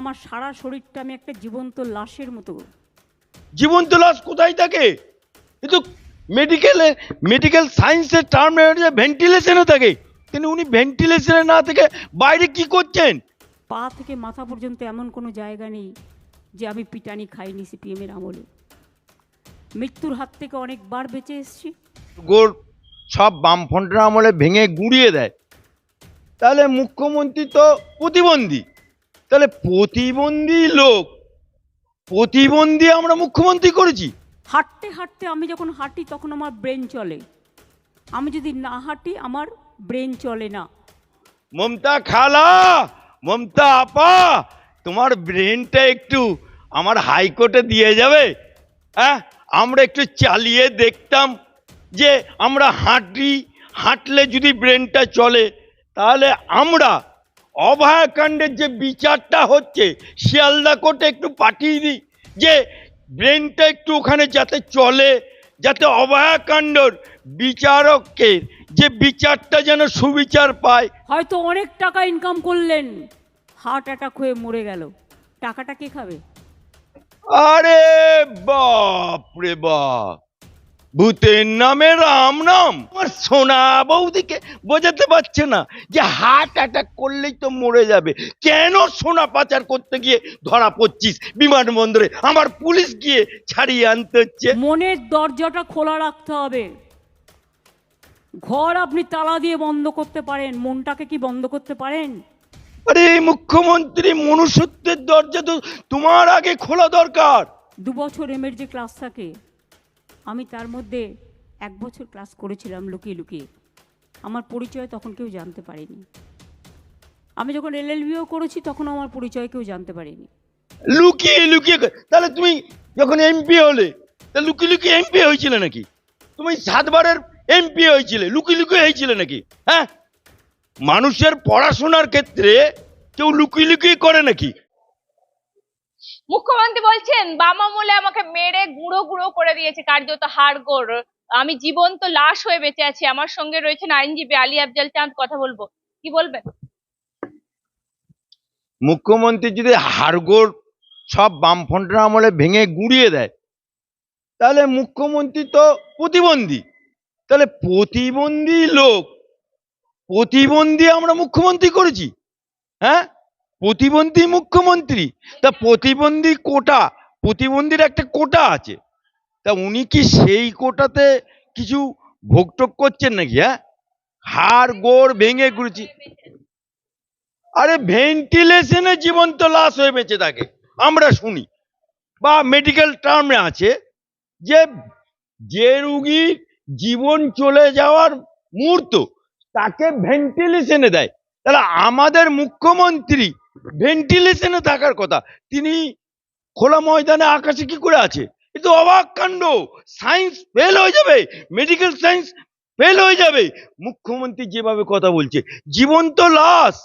আমার সারা শরীরটা আমি একটা জীবন্ত লাশের মতো। জীবন্ত লাশ কোথায় থাকে? কিন্তু মেডিকেলে মেডিকেল সায়েন্সের টার্ম ভেন্টিলেশনে থাকে। কিন্তু উনি ভেন্টিলেশনে না থেকে বাইরে কি করছেন? পা থেকে মাথা পর্যন্ত এমন কোনো জায়গা নেই যে আমি পিটানি খাইনি সিপিএমের আমলে। মৃত্যুর হাত থেকে অনেকবার বেঁচে এসেছি। গোর সব বামফ্রন্টের আমলে ভেঙে গুঁড়িয়ে দেয়। তাহলে মুখ্যমন্ত্রী তো প্রতিবন্ধী। তাহলে প্রতিবন্ধী লোক প্রতিবন্ধী আমরা মুখ্যমন্ত্রী করেছি। হাঁটতে হাঁটতে আমি যখন হাঁটি তখন আমার ব্রেন চলে। আমি যদি না হাঁটি আমার ব্রেন চলে না। মমতা খালা মমতা আপা তোমার ব্রেনটা একটু আমার হাইকোর্টে দিয়ে যাবে। হ্যাঁ আমরা একটু চালিয়ে দেখতাম যে আমরা হাঁটি হাঁটলে যদি ব্রেনটা চলে তাহলে আমরা অভয়াকাণ্ডের যে বিচারটা হচ্ছে শিয়ালদা কোর্টে একটু পাঠিয়ে দিই যে ব্রেনটা একটু ওখানে যাতে চলে যাতে অভয়াকাণ্ডর বিচারককে যে বিচারটা যেন সুবিচার পায়। হয়তো অনেক টাকা ইনকাম করলেন হার্ট অ্যাটাক হয়ে মরে গেল। টাকাটা কে খাবে? আরে বাপ রে বাপ! ভূতের নামে রাম নাম। আমার সোনা বৌদিকে বোঝাতে পারছে না যে হার্ট অ্যাটাক করলেই তো মরে যাবে। কেন সোনা পাচার করতে গিয়ে ধরা পড়ছিস? বিমানবন্দরে আমার পুলিশ গিয়ে ছাড়িয়ে আনতে হচ্ছে। মনের দরজাটা খোলা রাখতে হবে। ঘর আপনি তালা দিয়ে বন্ধ করতে পারেন। মনটাকে কি বন্ধ করতে পারেন? আরে মুখ্যমন্ত্রী মনুষ্যত্বের দরজা তো তোমার আগে খোলা দরকার। দু বছর এমের যে ক্লাস থাকে আমি তার মধ্যে এক বছর ক্লাস করেছিলাম লুকিয়ে লুকিয়ে। আমার পরিচয় তখন কেউ জানতে পারেনি। আমি যখন এলএলবিও করেছি তখন আমার পরিচয় কেউ জানতে পারেনি। লুকিয়ে লুকিয়ে তাহলে তুমি যখন এমপি হলে তা লুকিয়ে লুকিয়ে এমপি হয়েছিলে নাকি? তুমি সাতবারের এমপি হয়েছিলে, লুকিয়ে লুকিয়ে হয়েছিলে নাকি? হ্যাঁ? মানুষের পড়াশোনার ক্ষেত্রে কেউ লুকিয়ে লুকিয়ে করে নাকি? মুখ্যমন্ত্রী বলছেন, বাম আমলে আমাকে মেরে গুঁড়ো গুঁড়ো করে দিয়েছে, কার্যত হাড়গোড়। আমি জীবন্ত লাশ হয়ে বেঁচে আছি, আমার সঙ্গে রয়েছেন আইনজীবী আলী আফজাল চাঁদ, কথা বলব। কি বলবেন? মুখ্যমন্ত্রী যদি হাড়গোড় সব বামফ্রন্টের আমলে ভেঙে গুঁড়িয়ে দেয়, তাহলে মুখ্যমন্ত্রী তো প্রতিবন্ধী। তাহলে প্রতিবন্ধী লোক, প্রতিবন্ধী আমরা মুখ্যমন্ত্রী করেছি হ্যাঁ? প্রতিবন্ধী মুখ্যমন্ত্রী? তা প্রতিবন্ধী কোটা, প্রতিবন্ধীর একটা কোটা আছে। তা উনি কি সেই কোটাতে কিছু ভোগটোক করছেন নাকি হ্যাঁ? হাড় গোড় ভেঙে গুড়ছি। আরে ভেন্টিলেশনে জীবন্ত লাশ হয়ে বেঁচে থাকে। আমরা শুনি। বা মেডিকেল টার্মে আছে যে যে রুগীর জীবন চলে যাওয়ার মুহূর্ত, তাকে ভেন্টিলেশনে দেয়। তাহলে আমাদের মুখ্যমন্ত্রী ভেন্টিলেশনে থাকার কথা। তিনি খোলা ময়দানে আকাশে কি করে আছে? এ অবাক কাণ্ড। সায়েন্স ফেল হয়ে যাবে। মেডিকেল সায়েন্স ফেল হয়ে যাবে। মুখ্যমন্ত্রী যেভাবে কথা বলছে, জীবন্ত লাশ।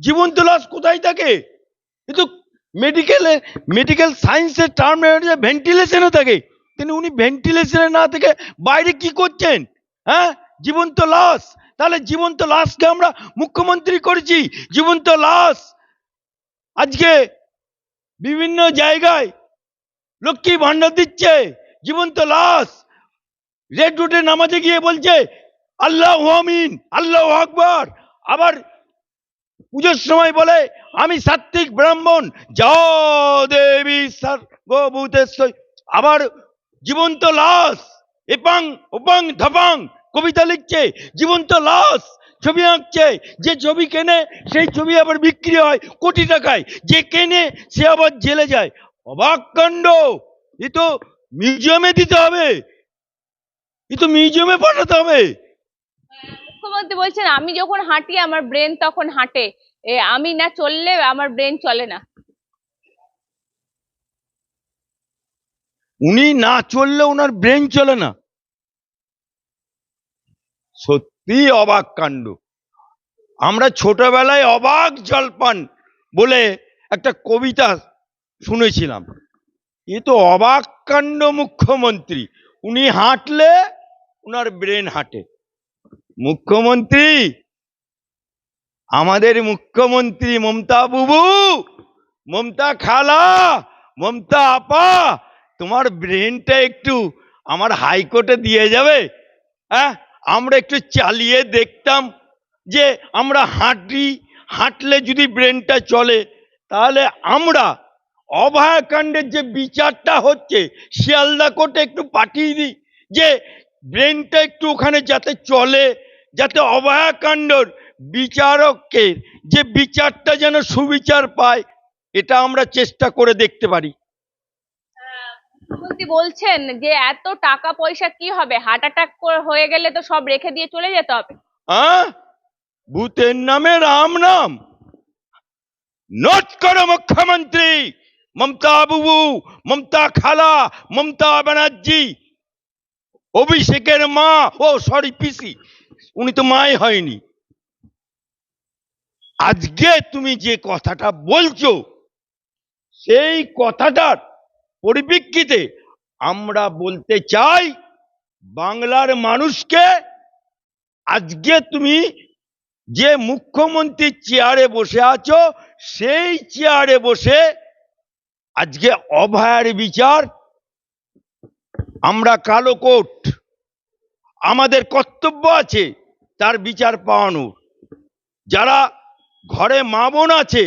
জীবন্ত লাশ কোথায় থাকে? কিন্তু মেডিকেলে মেডিকেল সায়েন্সের টার্মে ভেন্টিলেশনে থাকে কিন্তু উনি ভেন্টিলেশনে না থেকে বাইরে কি করছেন? হ্যাঁ? জীবন্ত লাশ। তাহলে জীবন্ত লাশকে আমরা মুখ্যমন্ত্রী করেছি, জীবন্ত লাশ। আজকে বিভিন্ন জায়গায় লক্ষ্মী ভাণ্ডার দিচ্ছে, জীবন্ত লাশ। রেড রোডে নামাজে গিয়ে বলছে, আল্লাহ আমিন, আল্লাহ আকবর। আবার পুজোর সময় বলে, আমি সাত্বিক ব্রাহ্মণ জয় দেবী সর্বভূতেশ্বর। আবার জীবন্ত লাশ, এপাং ওপাং ধপাং কবিতা লিখছে জীবন্ত লাশ ছবি আঁকছে যে ছবি কেনে সেই ছবি আবার বিক্রি হয় কোটি টাকায় যে কেনে সে আবার জেলে যায়। অবাক কাণ্ড! এ তো মিউজিয়ামে দিতে হবে। এ তো মিউজিয়ামে পাঠাতে হবে। মুখ্যমন্ত্রী বলছেন আমি যখন হাঁটি আমার ব্রেন তখন হাঁটে। এ, আমি না চললে আমার ব্রেন চলে না। উনি না চললে ওনার ব্রেন চলে না। সত্যি অবাক কাণ্ড। আমরা ছোটবেলায় অবাক জলপান বলে একটা কবিতা শুনেছিলাম। এ তো অবাক কাণ্ড, মুখ্যমন্ত্রী। উনি হাঁটলে ওনার ব্রেন হাঁটে। মুখ্যমন্ত্রী, আমাদের মুখ্যমন্ত্রী মমতা বুবু, মমতা খালা, মমতা আপা, তোমার ব্রেনটা একটু আমার হাইকোর্টে দিয়ে যাবে হ্যাঁ? আমরা একটু চালিয়ে দেখতাম যে আমরা হাঁটি হাঁটলে যদি ব্রেনটা চলে, তাহলে আমরা অভয়াকাণ্ডের যে বিচারটা হচ্ছে শিয়ালদা কোর্টে একটু পাঠিয়ে দিই যে ব্রেনটা একটু ওখানে যাতে চলে, যাতে অভয়াকাণ্ডর বিচারকের যে বিচারটা যেন সুবিচার পায়, এটা আমরা চেষ্টা করে দেখতে পারি। মুখ্যমন্ত্রী বলছেন যে এত টাকা পয়সা কি হবে? হার্ট অ্যাটাক হয়ে গেলে তো সব রেখে দিয়ে চলে যেতে হবে। ভূতের নামে রাম নাম। নোট করো মুখ্যমন্ত্রী! মমতা বাবু, মমতা খালা, মমতা ব্যানার্জি। অভিষেকের মা, ও সরি পিসি, উনি তো মাই হয়নি। আজকে তুমি যে কথাটা বলছো, সেই কথাটার পরিপ্রেক্ষিতে আমরা বলতে চাই, বাংলার মানুষকে আজকে তুমি যে মুখ্যমন্ত্রীর চেয়ারে বসে আছো, সেই চেয়ারে বসে আজকে অভয়ার বিচার, আমরা কালো কোট, আমাদের কর্তব্য আছে তার বিচার পাওয়ানোর। যারা ঘরে মা বোন আছে,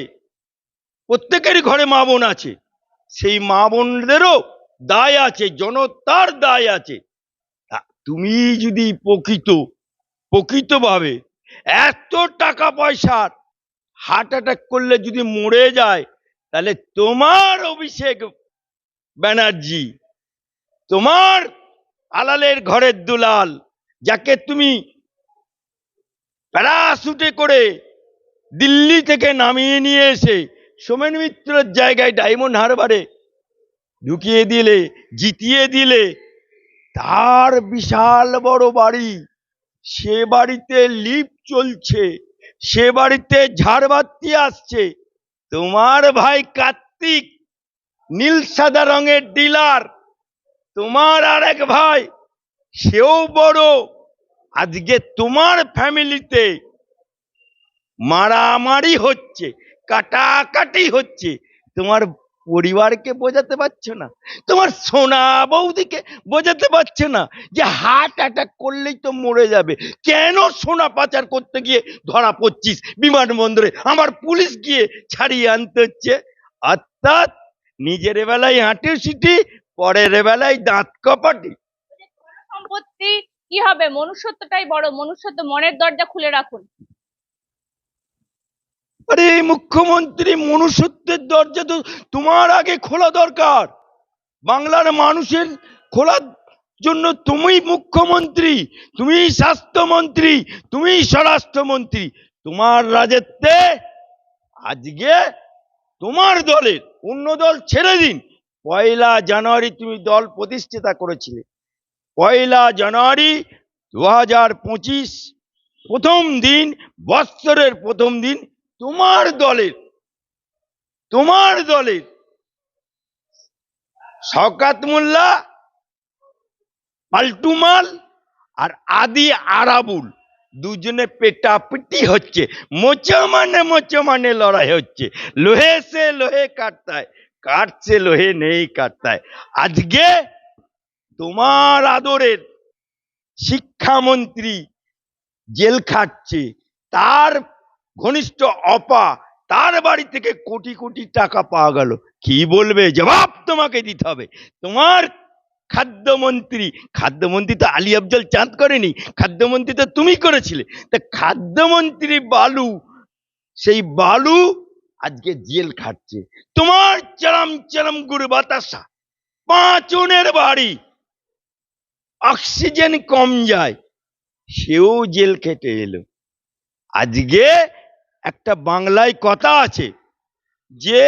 প্রত্যেকেরই ঘরে মা বোন আছে সেই মা বোনদেরও দায় আছে, জনতার দায় আছে। তুমি যদি প্রকৃত, প্রকৃতভাবে এত টাকা পয়সার হার্ট অ্যাটাক করলে যদি মরে যায়, তাহলে তোমার অভিষেক ব্যানার্জি, তোমার আলালের ঘরের দুলাল, যাকে তুমি প্যারাশুটে করে দিল্লি থেকে নামিয়ে নিয়ে এসে সোমেন মিত্রের জায়গায় ডায়মন্ড হারবারে ঢুকিয়ে দিলে, জিতিয়ে দিলে, তার বিশাল বড় বাড়ি সে বাড়িতে লিফট চলছে, সে বাড়িতে ঝাড়বাতি আসছে। তোমার ভাই কার্তিক, নীল সাদা রঙের ডিলার। তোমার আর এক ভাই, সেও বড়। আজকে তোমার ফ্যামিলিতে মারামারি হচ্ছে। কাটাকাটি হচ্ছে। তোমার পরিবারকে বোঝাতে পারছ না? তোমার সোনা বৌদিকে বোঝাতে পারছ না? যে হার্ট অ্যাটাক করলেই তো মরে যাবে। কেন সোনা পাচার করতে গিয়ে ধরা পড়ছিস বিমানবন্দরে? আমার পুলিশ গিয়ে ছাড়িয়ে আনতে হচ্ছে। অর্থাৎ নিজের বেলায় হাঁটে সিটি, পরের বেলায় দাঁত কপাটি। সম্পত্তি, কি হবে? মনুষ্যত্বটাই বড়। মনুষ্যত্ব মনের দরজা খুলে রাখুন। আরে মুখ্যমন্ত্রী মনুষ্যত্বের দরজা তো তোমার আগে খোলা দরকার। বাংলার মানুষের খোলার জন্য তুমি মুখ্যমন্ত্রী তুমি স্বাস্থ্যমন্ত্রী তুমি স্বরাষ্ট্রমন্ত্রী। তোমার রাজত্বে আজকে তোমার দলের অন্য দল ছেড়ে দিন। পয়লা জানুয়ারি তুমি দল প্রতিষ্ঠাতা করেছিলে। পয়লা জানুয়ারি দু হাজার পঁচিশ প্রথম দিন, বৎসরের প্রথম দিন তোমার দলের তোমার দলের শওকাত মোল্লা পাল্টুমাল আর আদি আরাবুল দুজনে পেটাপিটি হচ্ছে মোচা মানে মোচা মানে লড়াই হচ্ছে। লোহে সে লোহে কাটতায় সে লোহে নেই কাটতায়। আজকে তোমার আদরের শিক্ষামন্ত্রী জেল খাটছে, তার ঘনিষ্ঠ অপা, তার বাড়ি থেকে কোটি কোটি টাকা পাওয়া গেল। কি বলবে? জবাব তোমাকে দিতে হবে। তোমার খাদ্যমন্ত্রী খাদ্যমন্ত্রী তো আলী আফজল চাঁদ করেনি, খাদ্যমন্ত্রী তো তুমি করেছিলে। তা খাদ্যমন্ত্রী বালু, সেই বালু আজকে জেল খাটছে। তোমার চরম চরম গুরু বাতাসা, পাঁচনের বাড়ি, অক্সিজেন কম যায়, সেও জেল খেটে এলো। আজকে একটা বাংলায় কথা আছে যে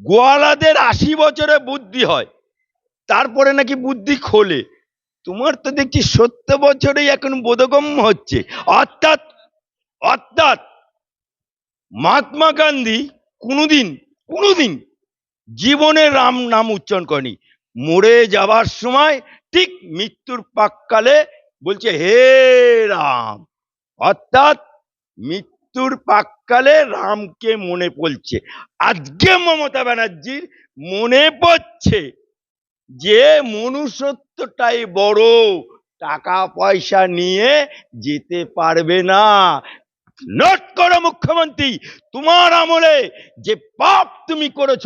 গোয়ালাদের আশি বছরে বুদ্ধি হয়, তারপরে নাকি বুদ্ধি খোলে। তোমার তো দেখছি সত্তর বছরেই এখন বোধগম্য হচ্ছে। অর্থাৎ অর্থাৎ মহাত্মা গান্ধী কোনোদিন কোনোদিন জীবনে রাম নাম উচ্চারণ করেনি। মরে যাবার সময় ঠিক মৃত্যুর পাককালে বলছে, হে রাম। অর্থাৎ মৃত্যু মৃত্যুর পাককালে রামকে মনে পড়ছে। আজকে মমতা ব্যানার্জির মনে পড়ছে যে মনুষ্যত্বটাই বড়, টাকা পয়সা নিয়ে যেতে পারবে না। নোট করো মুখ্যমন্ত্রী, তোমার আমলে যে পাপ তুমি করেছ,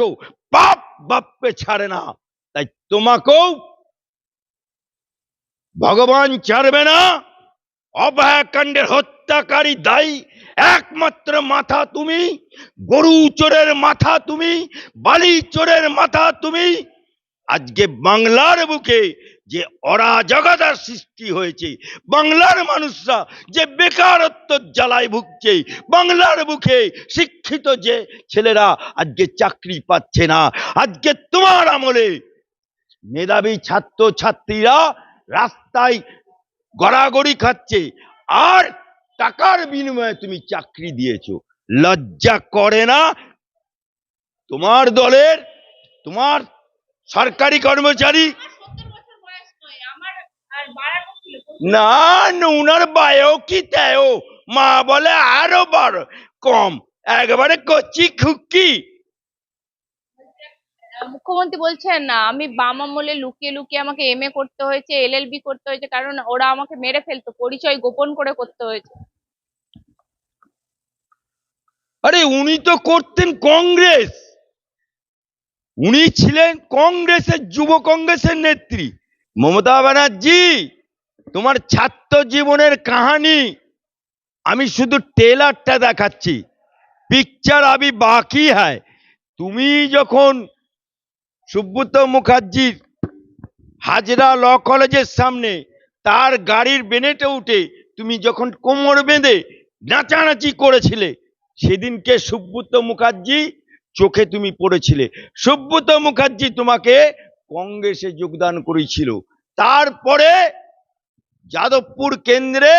পাপ বাপকে ছাড়ে না। তাই তোমাকেও ভগবান ছাড়বে না। অভয়াকাণ্ডের হত্যাকারী দায়ী একমাত্র মাথা তুমি, গরু চোরের মাথা তুমি, বালি চোরের মাথা তুমি। আজকে বাংলার বুকে যে অরাজকতার সৃষ্টি হয়েছে, বাংলার মানুষরা যে বেকারত্ব জ্বালায় ভুগছে, বাংলার বুকে শিক্ষিত যে ছেলেরা আজকে চাকরি পাচ্ছে না, আজকে তোমার আমলে মেধাবী ছাত্র ছাত্রীরা রাস্তায় গড়াগড়ি খাচ্ছে। আর টাকার বিনিময়ে তুমি চাকরি দিয়েছ। লজ্জা করে না? তোমার দলের, তোমার সরকারি কর্মচারী? না উনার বায়ও কি তেও? মা বলে আরও বার কম। একবারে কচি খুকি। মুখ্যমন্ত্রী বলছেন না আমি বাম আমলে লুকিয়ে লুকিয়ে আমাকে এম করতে হয়েছে এলএলবি করতে হয়েছে, কারণ ওরা আমাকে মেরে ফেলতো, পরিচয় গোপন করে করতে হয়েছে। আরে উনি তো করতেন কংগ্রেস। উনি ছিলেন কংগ্রেসের যুব কংগ্রেসের নেত্রী। মমতা ব্যানার্জি, তোমার ছাত্র জীবনের কাহানি। আমি শুধু টেলারটা দেখাচ্ছি। পিকচার আবি বাকি হয় তুমি যখন সুব্রত মুখার্জির হাজরা ল কলেজের সামনে তার গাড়ির বেনেটে উঠে তুমি যখন কোমর বেঁধে নাচানাচি করেছিলে সেদিনকে সুব্রত মুখার্জি চোখে তুমি পড়েছিলে। সুব্রত মুখার্জি তোমাকে কংগ্রেসে যোগদান করেছিল। তারপরে যাদবপুর কেন্দ্রে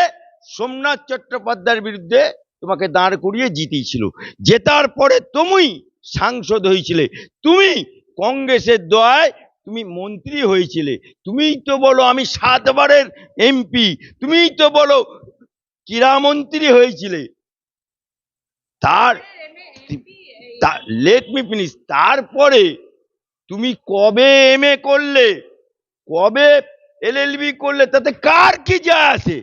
সোমনাথ চট্টোপাধ্যায়ের বিরুদ্ধে তোমাকে দাঁড় করিয়ে জিতিয়েছিল। জেতার পরে তুমি সাংসদ হয়েছিলে। তুমি কংগ্রেসের দয়ায় তুমি মন্ত্রী হয়েছিলে। তুমিই তো বলো আমি সাতবারের এমপি, তুমিই তো বলো ক্রীড়ামন্ত্রী হয়েছিলে। তার লেট মি ফিনিশ তারপরে তুমি কবে এম এ করলে? কবে এলএলবি করলে? তাতে কার কি যায় আসে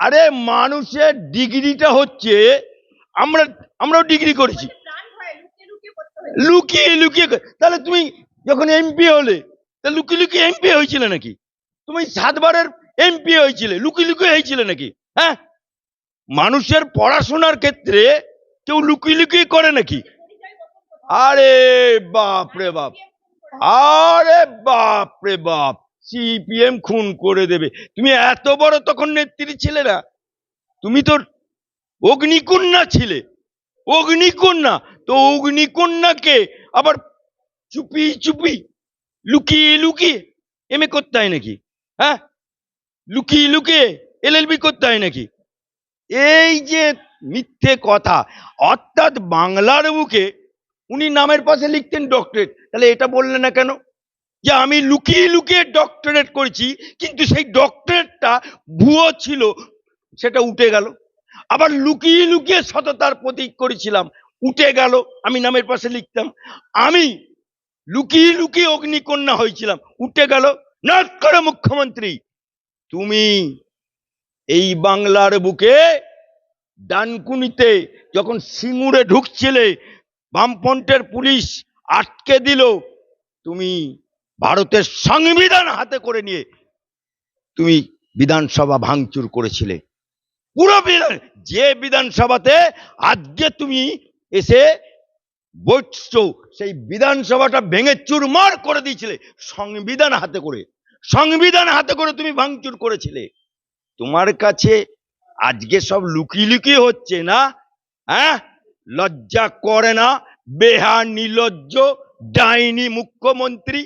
আরে মানুষের ডিগ্রিটা হচ্ছে, আমরা, আমরাও ডিগ্রি করেছি। লুকিয়ে লুকিয়ে তাহলে তুমি যখন এমপি হলে, তা লুকিয়ে লুকিয়ে এমপি হয়েছিলে নাকি? তুমি সাতবারের এমপি হয়েছিলে, লুকিয়ে লুকিয়ে হয়েছিলে নাকি? হ্যাঁ? মানুষের পড়াশোনার ক্ষেত্রে কেউ লুকিয়ে লুকিয়ে করে নাকি? আরে বাপ রে বাপ। আরে বাপ রে বাপ। সিপিএম খুন করে দেবে। তুমি এত বড় তখন নেত্রী ছিলে না? তুমি তো অগ্নিকন্যা ছিলে। অগ্নিকন্যা। তো অগ্নিকন্যাকে আবার চুপি চুপি লুকিয়ে লুকিয়ে এমএ করতে হয় নাকি? হ্যাঁ? লুকিয়ে লুকিয়ে এলএলবি করতে হয় নাকি? এই যে মিথ্যে কথা। অর্থাৎ বাংলার বুকে উনি নামের পাশে লিখতেন ডক্টরেট তাহলে এটা বললেন না কেন? যে আমি লুকিয়ে লুকিয়ে ডক্টরেট করেছি, কিন্তু সেই ডক্টরেটটা ভুয়ো ছিল, সেটা উঠে গেল। আবার লুকিয়ে লুকিয়ে সততার প্রতীক করেছিলাম, উঠে গেল, আমি নামের পাশে লিখতাম। আমি লুকিয়ে লুকিয়ে অগ্নিকন্যা হয়েছিলাম, উঠে গেল। নট করে মুখ্যমন্ত্রী, তুমি এই বাংলার বুকে ডানকুনিতে যখন সিঙ্গুরে ঢুকছিলে, বামফ্রন্টের পুলিশ আটকে দিল, তুমি ভারতের সংবিধান হাতে করে নিয়ে তুমি বিধানসভা ভাঙচুর করেছিলে। পুরো বিধান, যে বিধানসভাতে আজকে তুমি এসে বসছো, সেই বিধানসভাটা ভেঙে চুরমার করে দিয়েছিলে, সংবিধান হাতে করে। সংবিধান হাতে করে তুমি ভাঙচুর করেছিলে। তোমার কাছে আজকে সব লুকি লুকি হচ্ছে না হ্যাঁ? লজ্জা করে না বেহা নিলজ্জ ডাইনি মুখ্যমন্ত্রী